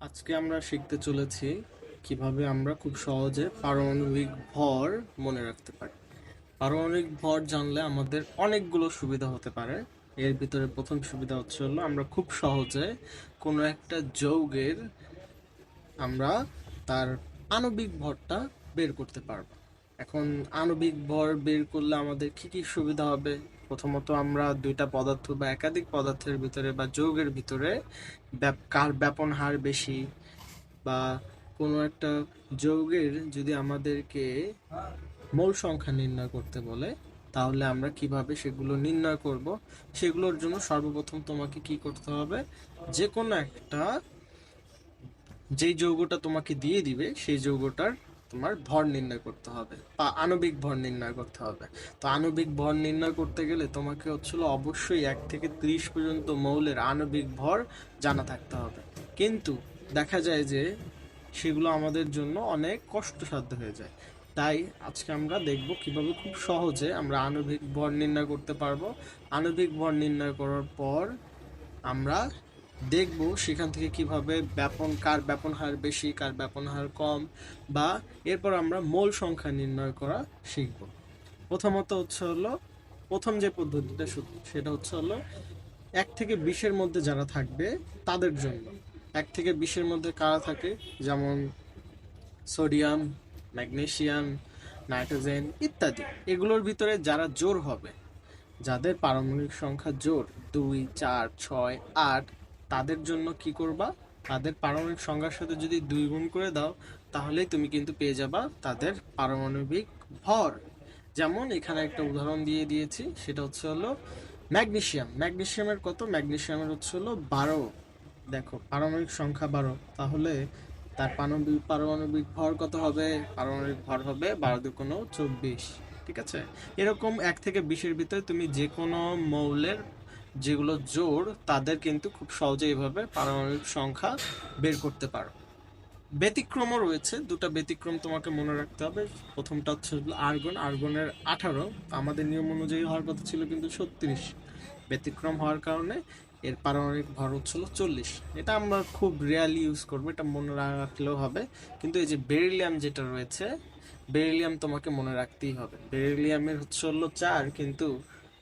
আজকে আমরা শিখতে চলেছি কীভাবে আমরা খুব সহজে পারমাণবিক ভর মনে রাখতে পারি। পারমাণবিক ভর জানলে আমাদের অনেকগুলো সুবিধা হতে পারে। এর ভিতরে প্রথম সুবিধা হচ্ছে হলো আমরা খুব সহজে কোনো একটা যৌগের আমরা তার আণবিক ভরটা বের করতে পারব। এখন আণবিক ভর বের করলে আমাদের কি কি সুবিধা হবে? প্রথমত আমরা দুইটা পদার্থ বা একাধিক পদার্থের ভিতরে বা যৌগের ভিতরে কার ব্যাপন হার বেশি বা কোনো একটা যৌগের যদি আমাদেরকে মোল সংখ্যা নির্ণয় করতে বলে, তাহলে আমরা কীভাবে সেগুলো নির্ণয় করব? সেগুলোর জন্য সর্বপ্রথম তোমাকে কি করতে হবে? যে কোনো একটা যেই যৌগটা তোমাকে দিয়ে দিবে, সেই যৌগটার তোমার ভর নির্ণয় করতে হবে, বা আণবিক ভর নির্ণয় করতে হবে। তো আণবিক ভর নির্ণয় করতে গেলে তোমাকে হচ্ছিল অবশ্যই এক থেকে ত্রিশ পর্যন্ত মৌলের আণবিক ভর জানা থাকতে হবে। কিন্তু দেখা যায় যে সেগুলো আমাদের জন্য অনেক কষ্টসাধ্য হয়ে যায়। তাই আজকে আমরা দেখব কীভাবে খুব সহজে আমরা আণবিক ভর নির্ণয় করতে পারব। আণবিক ভর নির্ণয় করার পর আমরা দেখব সেখান থেকে কীভাবে ব্যাপন, কার ব্যাপন হার বেশি, কার ব্যাপন হার কম, বা এরপর আমরা মোল সংখ্যা নির্ণয় করা শিখব। প্রথমত হচ্ছে হলো, প্রথম যে পদ্ধতিটা সেটা হচ্ছে হলো, এক থেকে বিশের মধ্যে যারা থাকবে, তাদের জন্য। এক থেকে বিশের মধ্যে কারা থাকে? যেমন সোডিয়াম ম্যাগনেশিয়াম নাইট্রোজেন ইত্যাদি। এগুলোর ভিতরে যারা জোর হবে, যাদের পারমাণবিক সংখ্যা জোর, দুই, চার, ছয়, আট তাদের জন্য কি করবা? তাদের পারমাণবিক সংখ্যার সাথে যদি দুই গুণ করে দাও, তাহলেই তুমি কিন্তু পেয়ে যাবা তাদের পারমাণবিক ভর। যেমন এখানে একটা উদাহরণ দিয়ে দিয়েছি, সেটা হচ্ছে হলো ম্যাগনেশিয়াম ম্যাগনেশিয়ামের কত? ম্যাগনেশিয়ামের হচ্ছে হলো বারো। দেখো, পারমাণবিক সংখ্যা বারো। তাহলে তার পারমাণবিক পারমাণবিক ভর কত হবে? পারমাণবিক ভর হবে বারো দুকোনো চব্বিশ। ঠিক আছে? এরকম এক থেকে বিশের ভিতরে তুমি যে কোনো মৌলের যেগুলো জোড় তাদের কিন্তু খুব সহজে এইভাবে পারমাণবিক সংখ্যা বের করতে পারো। ব্যতিক্রমও রয়েছে, দুটো ব্যতিক্রম তোমাকে মনে রাখতে হবে। প্রথমটা হচ্ছে আর্গন। আর্গনের আঠারো, আমাদের নিয়ম অনুযায়ী হওয়ার কথা ছিল কিন্তু ছত্রিশ। ব্যতিক্রম হওয়ার কারণে এর পারমাণবিক ভর হচ্ছিল চল্লিশ। এটা আমরা খুব রিয়ালি ইউজ করব, এটা মনে রাখলেও হবে। কিন্তু এই যে বেরিলিয়াম যেটা রয়েছে বেরিলিয়াম তোমাকে মনে রাখতেই হবে। বেরিলিয়ামের হচ্ছে হলো চার, কিন্তু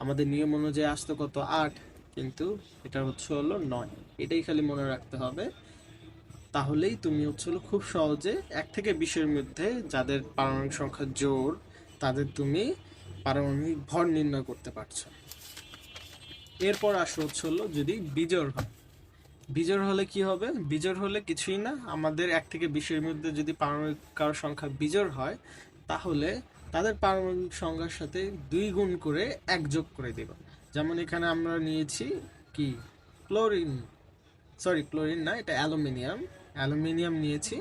আমাদের নিয়ম অনুযায়ী আসতো কত? আট। কিন্তু এটা হচ্ছে হলো নয়। এটাই খালি মনে রাখতে হবে। তাহলেই তুমি হচ্ছে হলো খুব সহজে এক থেকে বিশের মধ্যে যাদের পারমাণবিক সংখ্যা জোর, তাদের তুমি পারমাণবিক ভর নির্ণয় করতে পারছ। এরপর আসো হচ্ছে হলো যদি বিজোড় হয়। বিজোড় হলে কি হবে? বিজোড় হলে কিছুই না। আমাদের এক থেকে বিশের মধ্যে যদি পারমাণবিক কারও সংখ্যা বিজোড় হয়, তাহলে তাদের পারমাণবিক সংখ্যার সাথে দুই গুণ করে এক যোগ করে দেব। যেমন এখানে আমরা নিয়েছি কি? ক্লোরিন। সরি, ক্লোরিন না, এটা অ্যালুমিনিয়াম। অ্যালুমিনিয়াম নিয়েছি।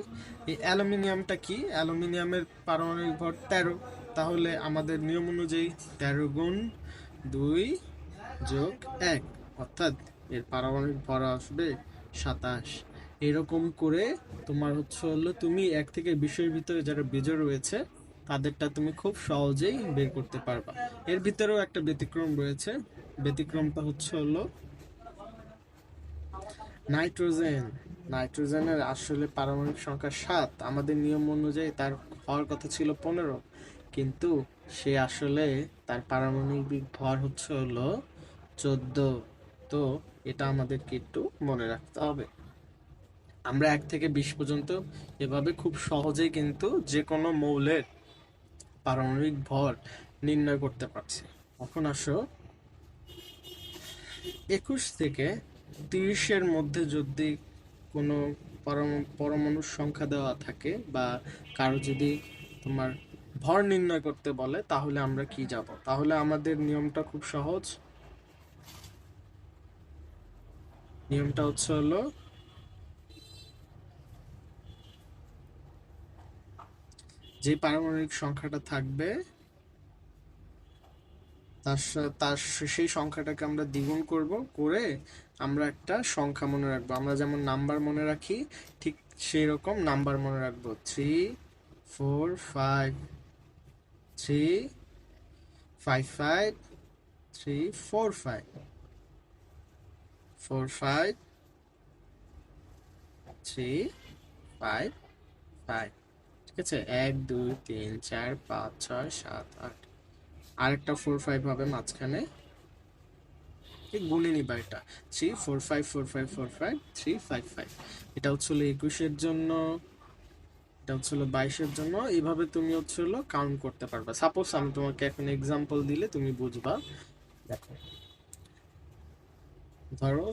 এই অ্যালুমিনিয়ামটা কি? অ্যালুমিনিয়ামের পারমাণবিক ভর তেরো। তাহলে আমাদের নিয়ম অনুযায়ী তেরো গুণ দুই যোগ এক, অর্থাৎ এর পারমাণবিক ভর আসবে সাতাশ। এরকম করে তোমার হচ্ছে হলো তুমি এক থেকে বিশের ভিতরে যারা বীজও রয়েছে, তাদেরটা তুমি খুব সহজেই বের করতে পারবা। এর ভিতরেও একটা ব্যতিক্রম রয়েছে। ব্যতিক্রমটা হচ্ছে হলো নাইট্রোজেন। নাইট্রোজেনের আসলে পারমাণবিক সংখ্যা সাত। আমাদের নিয়ম অনুযায়ী তার হওয়ার কথা ছিল পনেরো। কিন্তু সে আসলে তার পারমাণবিক ভর হচ্ছে হলো চোদ্দ। তো এটা আমাদেরকে একটু মনে রাখতে হবে। আমরা এক থেকে বিশ পর্যন্ত এভাবে খুব সহজেই কিন্তু যে কোনো মৌলের পারমাণবিক ভর নির্ণয় করতে পারছি। এখন আসো একুশ থেকে তিরিশের মধ্যে যদি কোনো পরম- পরমাণুর সংখ্যা দেওয়া থাকে বা কারও যদি তোমার ভর নির্ণয় করতে বলে, তাহলে আমরা কি যাব? তাহলে আমাদের নিয়মটা খুব সহজ। নিয়মটা হচ্ছে হলো যে পারমাণবিক সংখ্যাটা থাকবে তার তার সেই সংখ্যাটাকে আমরা দ্বিগুণ করব, করে আমরা একটা সংখ্যা মনে রাখব। আমরা যেমন নাম্বার মনে রাখি, ঠিক সেই রকম নাম্বার মনে রাখব। Three four five three five five three four five four five three five five ঠিক আছে? এক, দুই, তিন, চার, পাঁচ, ছয়, সাত, আট আরেকটা ফোর ফাইভ হবে মাঝখানে। গুণে নিবা এটা। Three four five four five four five three five five এটা হচ্ছে একুশের জন্য, এটা হচ্ছে বাইশের জন্য। এইভাবে তুমি হচ্ছে কাউন্ট করতে পারবে। সাপোজ আমি তোমাকে এখন এক্সাম্পল দিলে তুমি বুঝবা। দেখো। ধরো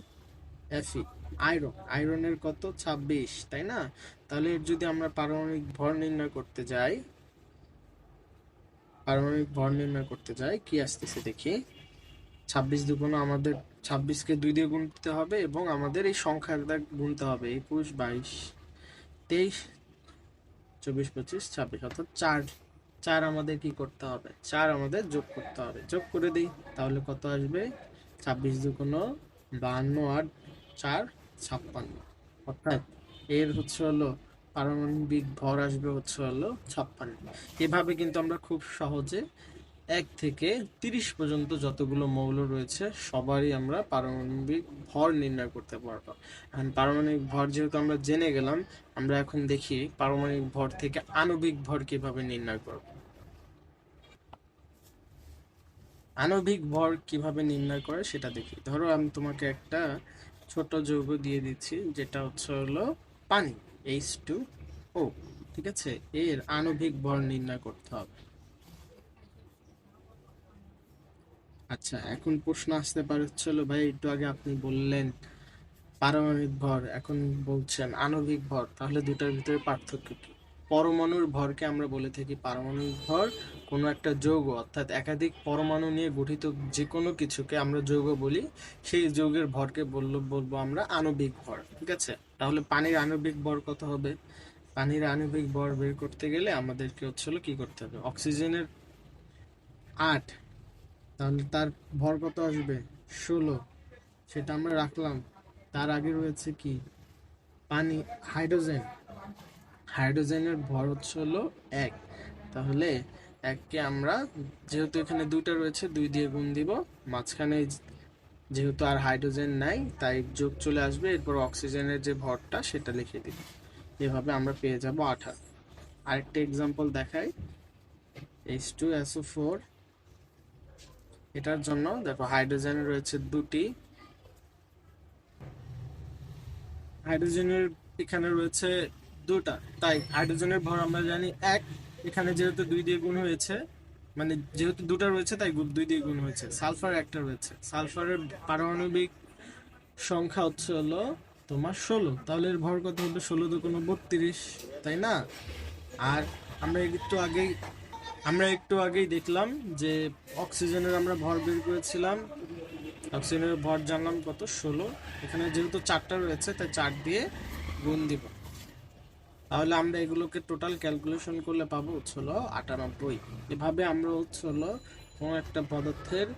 এফি আয়রন আয়রনের কত? ছাব্বিশ, তাই না? তাহলে যদি আমরা পারমাণবিক ভর নির্ণয় করতে যাই পারমাণবিক ভর নির্ণয় করতে যাই, কি আসতেছে দেখি। ছাব্বিশ দুগুণ আমাদের, ছাব্বিশকে দুই দিয়ে গুনতে হবে এবং আমাদের এই সংখ্যাটা গুনতে হবে। একুশ, বাইশ, তেইশ, চব্বিশ, পঁচিশ, ছাব্বিশ, অর্থাৎ চার। চার আমাদের কি করতে হবে? চার আমাদের যোগ করতে হবে। যোগ করে দিই, তাহলে কত আসবে? ছাব্বিশ দুগুণ বাহান্ন আর চার, ছাপ্পান্ন। অর্থাৎ এর হচ্ছে হলো পারমাণবিক ভর আসবে হচ্ছে হলো ছাপ্পান্ন। এভাবে কিন্তু আমরা খুব সহজে এক থেকে তিরিশ পর্যন্ত যতগুলো মৌল রয়েছে, সবারই আমরা পারমাণবিক ভর নির্ণয় করতে পারব। এখন পারমাণবিক ভর যেহেতু আমরা জেনে গেলাম, আমরা এখন দেখি পারমাণবিক ভর থেকে আণবিক ভর কীভাবে নির্ণয় করব। আণবিক ভর কীভাবে নির্ণয় করে সেটা দেখি। ধরো আমি তোমাকে একটা ছোট যৌগ দিয়ে দিচ্ছি, যেটা হচ্ছে হলো পানি। এইচ টু ও, ঠিক আছে। এর আণবিক ভর নির্ণয় করতে হবে। আচ্ছা এখন প্রশ্ন আসতে পারে চলো ভাই, একটু আগে আপনি বললেন পারমাণবিক ভর, এখন বলছেন আণবিক ভর, তাহলে দুটার ভিতরে পার্থক্য কি? পরমাণুর ভরকে আমরা বলে থাকি পারমাণবিক ভর কোনো একটা যৌগ, অর্থাৎ একাধিক পরমাণু নিয়ে গঠিত যে কোনো কিছুকে আমরা যৌগ বলি, সেই যৌগের ভরকে বলল, বলব আমরা আণবিক ভর, ঠিক আছে? তাহলে পানির আণবিক ভর কত হবে? পানির আণবিক ভর বের করতে গেলে আমাদেরকে হচ্ছিল কি করতে হবে? অক্সিজেনের আট, তাহলে তার ভর কত আসবে? ষোলো। সেটা আমরা রাখলাম। তার আগে রয়েছে কি? পানি, হাইড্রোজেন। হাইড্রোজেনের ভর হচ্ছে হলো এক। তাহলে এককে আমরা, যেহেতু এখানে দুইটা রয়েছে, দুই দিয়ে গুণ দিব। মাঝখানে যেহেতু আর হাইড্রোজেন নাই, তাই যোগ চলে আসবে। এরপর অক্সিজেনের যে ভরটা, সেটা লিখে দিব। এভাবে আমরা পেয়ে যাব আঠারো। আরেকটা এক্সাম্পল দেখাই। এইচ টু এসও ফোর এটার জন্য দেখো হাইড্রোজেন রয়েছে দুটি। হাইড্রোজেনের এখানে রয়েছে দুটা। তাই হাইড্রোজেনের ভর আমরা জানি এক এখানে যেহেতু দুই দিয়ে গুণ হয়েছে মানে যেহেতু দুটা রয়েছে, তাই দুই দিয়ে গুণ হয়েছে। সালফার একটা রয়েছে। সালফারের পারমাণবিক সংখ্যা হচ্ছে হলো তোমার ষোলো। তাহলে এর ভর কত হবে? ষোলো দু কোনো বত্রিশ, তাই না? আর আমরা একটু আগেই, আমরা একটু আগেই দেখলাম যে অক্সিজেনের আমরা ভর বের করেছিলাম। অক্সিজেনের ভর জানলাম কত? ষোলো। এখানে যেহেতু চারটা রয়েছে, তাই চার দিয়ে গুণ দিব। তাহলে আমরা এগুলোকে টোটাল ক্যালকুলেশন করলে পাবো হচ্ছে হলো আটানব্বই। এভাবে আমরা হচ্ছে হলো কোনো একটা পদার্থের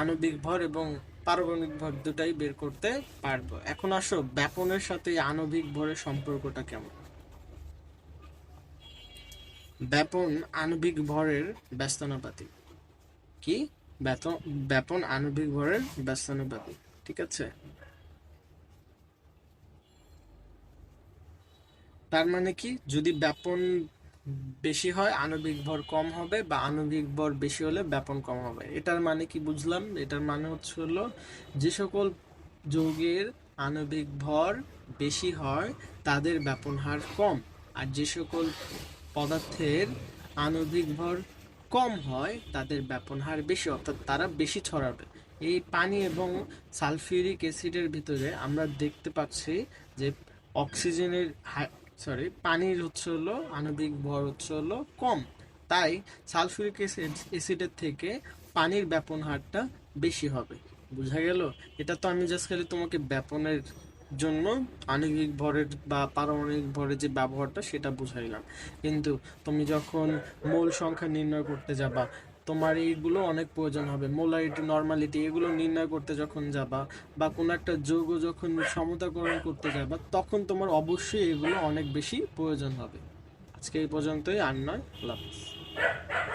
আণবিক ভর এবং পারমাণবিক ভর দুটাই বের করতে পারব। এখন আসো, ব্যাপনের সাথে আণবিক ভরের সম্পর্কটা কেমন? ব্যাপন আণবিক ভরের ব্যস্তানুপাতিক। কি? ব্যাপন আণবিক ভরের ব্যস্তানুপাতিক। ঠিক আছে? তার মানে কি? যদি ব্যাপন বেশি হয়, আণবিক ভর কম হবে বা আণবিক ভর বেশি হলে ব্যাপন কম হবে। এটার মানে কি বুঝলাম? এটার মানে হচ্ছে হলো যে সকল যৌগের আণবিক ভর বেশি হয়, তাদের ব্যাপন হার কম। আর যে সকল পদার্থের আণবিক ভর কম হয়, তাদের ব্যাপন হার বেশি অর্থাৎ তারা বেশি ছড়াবে। এই পানি এবং সালফিউরিক অ্যাসিডের ভিতরে আমরা দেখতে পাচ্ছি যে অক্সিজেনের সরি পানির হচ্ছে হলো, আণবিক ভর হচ্ছে হলো কম। তাই সালফিউরিক অ্যাসিডের থেকে পানির ব্যাপন হারটা বেশি হবে। বোঝা গেল? এটা তো আমি জাস্ট খালি তোমাকে ব্যাপনের জন্য আণবিক ভরের বা পারমাণবিক ভরের যে ব্যবহারটা, সেটা বুঝাইলাম। কিন্তু তুমি যখন মোল সংখ্যা নির্ণয় করতে যাবা তোমার এইগুলো অনেক প্রয়োজন হবে মোলারিটি নর্মালিটি এগুলো নির্ণয় করতে যখন যাবা বা কোনো একটা যৌগ যখন সমতাকরণ করতে যাবা, তখন তোমার অবশ্যই এগুলো অনেক বেশি প্রয়োজন হবে আজকে এই পর্যন্তই, আর নয়, আল্লাহ।